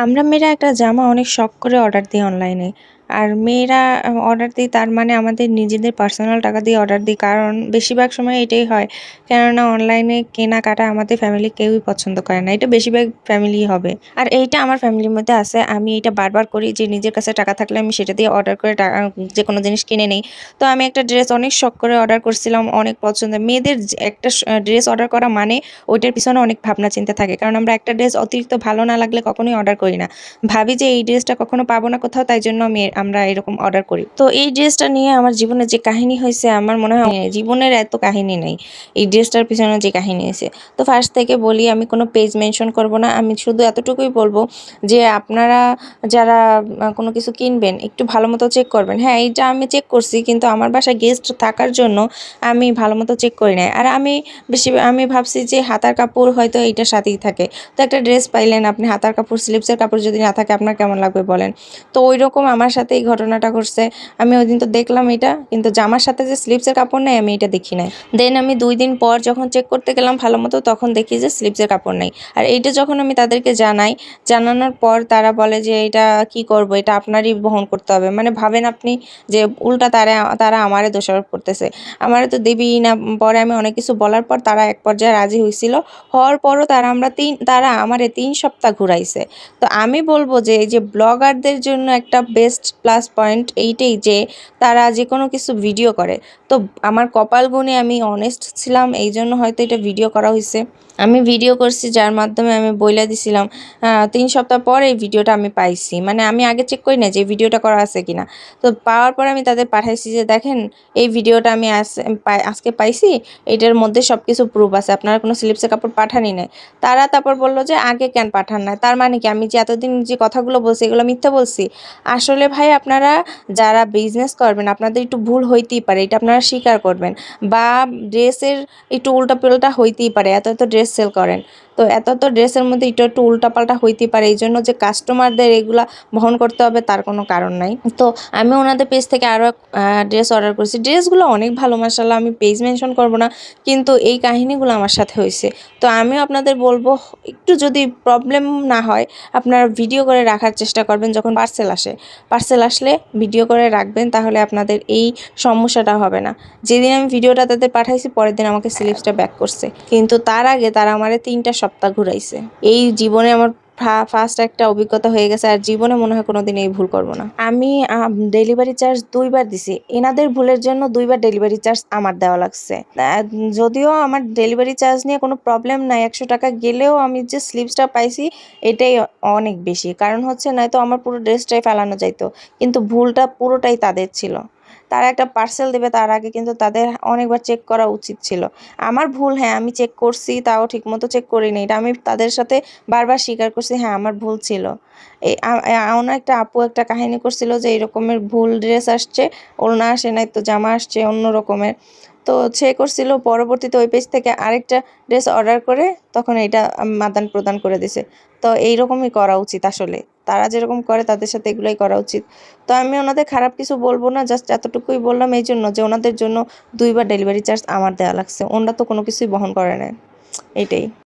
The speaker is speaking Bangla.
আমরা মেয়েরা একটা জামা অনেক শখ করে অর্ডার দিই অনলাইনে আর মেয়েরা অর্ডার দিই, তার মানে আমাদের নিজেদের পার্সোনাল টাকা দিয়ে অর্ডার দিই, কারণ বেশিরভাগ সময় এটাই হয়। কেননা অনলাইনে কেনাকাটা আমাদের ফ্যামিলি কেউই পছন্দ করে না, এটা বেশিরভাগ ফ্যামিলি হবে। আর এইটা আমার ফ্যামিলির মধ্যে আছে, আমি এটা বারবার করি যে নিজের কাছে টাকা থাকলে আমি সেটা দিয়ে অর্ডার করে টাকা যে কোনো জিনিস কিনে নেই। তো আমি একটা ড্রেস অনেক শখ করে অর্ডার করছিলাম, অনেক পছন্দ। মেয়েদের একটা ড্রেস অর্ডার করা মানে ওইটার পিছনে অনেক ভাবনা চিন্তা থাকে, কারণ আমরা একটা ড্রেস অতিরিক্ত ভালো না লাগলে কখনোই অর্ডার করি না। ভাবি যে এই ড্রেসটা কখনো পাবো না কোথাও, তাই জন্য আমি আমরা এরকম অর্ডার করি। তো এই ড্রেসটা নিয়ে আমার জীবনে যে কাহিনী হয়েছে আমার মনে হয় জীবনের এত কাহিনী নেই। এই ড্রেসটার পিছনে যে কাহিনী হয়েছে তো ফার্স্ট থেকে বলি আমি কোনো পেজ মেনশন করব না। আমি শুধু এতটুকুই বলব যে আপনারা যারা কোনো কিছু কিনবেন একটু ভালো মতো চেক করবেন। হ্যাঁ এইটা আমি চেক করছি কিন্তু আমার বাসায় গেস্ট থাকার জন্য আমি ভালো মতো চেক করি নাই। আর আমি বেশি আমি ভাবছি যে হাতার কাপড় হয়তো এইটার সাথেই থাকে। তো একটা ড্রেস পাইলেন আপনি হাতার কাপড় স্লিপসের কাপড় যদি না থাকে আপনার কেমন লাগবে বলেন? তো ওই রকম আমার সাথে এই ঘটনাটা ঘটছে। আমি ওই দিন তো দেখলাম এটা, কিন্তু জামার সাথে যে স্লিপসের কাপড় নেই আমি এটা দেখি নাই। দেন আমি দুই দিন পর যখন চেক করতে গেলাম ভালো মতো, তখন দেখি যে স্লিপসের কাপড় নেই। আর এইটা যখন আমি তাদেরকে জানাই, জানানোর পর তারা বলে যে এটা কি করব, এটা আপনারই বহন করতে হবে। মানে ভাবেন আপনি যে উল্টা তারা তারা আমারে দোষারোপ করতেছে। আমারে তো দেবেই না। পরে আমি অনেক কিছু বলার পর তারা এক পর্যায়ে রাজি হয়েছিল হওয়ার পরও তারা আমরা তিন, তারা আমারে তিন সপ্তাহ ঘুরাইছে। তো আমি বলব যে এই যে ব্লগারদের জন্য একটা বেস্ট প্লাস পয়েন্ট এইটাই যে তারা যে কোনো কিছু ভিডিও করে। তো আমার কপাল গুণে আমি অনেস্ট ছিলাম এই জন্য হয়তো এটা ভিডিও করা হয়েছে আমি ভিডিও করছি, যার মাধ্যমে আমি বইলা দিছিলাম তিন সপ্তাহ পর এই ভিডিওটা আমি পাইছি। মানে আমি আগে চেক করি না যে ভিডিওটা করা আছে কিনা। তো পাওয়ার পর আমি তাদের পাঠাইছি যে, দেখেন, এই ভিডিওটা আমি আজকে পাইছি, এটার মধ্যে সব কিছু প্রুফ আছে। আপনারা কোনো স্লিপসের কাপড় পাঠানি নাই। তারা তারপর বলল যে, আগে কেন পাঠান না তার মানে কি, আমি যে এতদিন যে কথাগুলো বলছি, এগুলো মিথ্যা বলছি? আসলে ভাই আপনারা যারা বিজনেস করবেন, আপনাদের একটু ভুল হইতেই পারে, এটা আপনারা স্বীকার করবেন। বা ড্রেসের একটু উল্টা পাল্টা হইতেই পারে, এত এত ড্রেস সেল করেন। তো এত তো ড্রেসের মধ্যে একটু একটু উল্টাপাল্টা হইতেই পারে, এই জন্য যে কাস্টমারদের এগুলা বহন করতে হবে তার কোনো কারণ নাই। তো আমি ওনাদের পেজ থেকে আরও ড্রেস অর্ডার করেছি। ড্রেসগুলো অনেক ভালো মাসাল্লাহ আমি পেজ মেনশন করব না, কিন্তু এই কাহিনীগুলো আমার সাথে হয়েছে। তো আমিও আপনাদের বলব, একটু যদি প্রবলেম না হয়, আপনারা ভিডিও করে রাখার চেষ্টা করবেন যখন পার্সেল আসে। পার্সেল আসলে ভিডিও করে রাখবেন, তাহলে আপনাদের এই সমস্যাটা হবে না। যেদিন আমি ভিডিওটা তাদের পাঠাইছি, পরের দিন আমাকে স্লিপসটা ব্যাক করছে। কিন্তু তার আগে তারা আমারে তিনটা ঘুরাইছে। এই জীবনে আমার ফার্স্ট একটা অভিজ্ঞতা হয়ে গেছে আর জীবনে মনে হয় কোনোদিন এই ভুল করব না। আমি ডেলিভারি চার্জ দুইবার দিছি। এনাদের ভুলের জন্য দুইবার ডেলিভারি চার্জ আমার দেওয়া লাগছে। যদিও আমার ডেলিভারি চার্জ নিয়ে কোনো প্রবলেম নাই, একশো টাকা গেলেও আমি যে স্লিপসটা পাইছি, এটাই অনেক বেশি। কারণ হচ্ছে নয়তো আমার পুরো ড্রেসটাই ফেলানো যাইতো। কিন্তু ভুলটা পুরোটাই তাদের ছিল। তারা একটা পার্সেল দেবে তার আগে কিন্তু তাদের অনেকবার চেক করা উচিত ছিল। আমার ভুল হ্যাঁ আমি চেক করছি, তাও ঠিকমতো চেক করিনি। এটা আমি তাদের সাথে বারবার স্বীকার করছি হ্যাঁ আমার ভুল ছিল। এই আ- একটা আপু একটা কাহিনী করছিল যে এই রকমের ভুল ড্রেস আসছে, ওড়না আসে নাই তো জামা আসছে অন্য রকমের। তো সে করছিল, পরবর্তীতে ওই পেজ থেকে আরেকটা ড্রেস অর্ডার করে তখন এটা মাদান প্রদান করে দিছে। তো এইরকমই করা উচিত আসলে। তারা যেরকম করে তাদের সাথে এগুলোই করা উচিত। তো আমি ওনাদের খারাপ কিছু বলব না, জাস্ট এতটুকুই বললাম এই জন্য যে ওনাদের জন্য দুইবার ডেলিভারি চার্জ আমার দেওয়া লাগছে। ওনারা তো কোনো কিছুই বহন করে না এটাই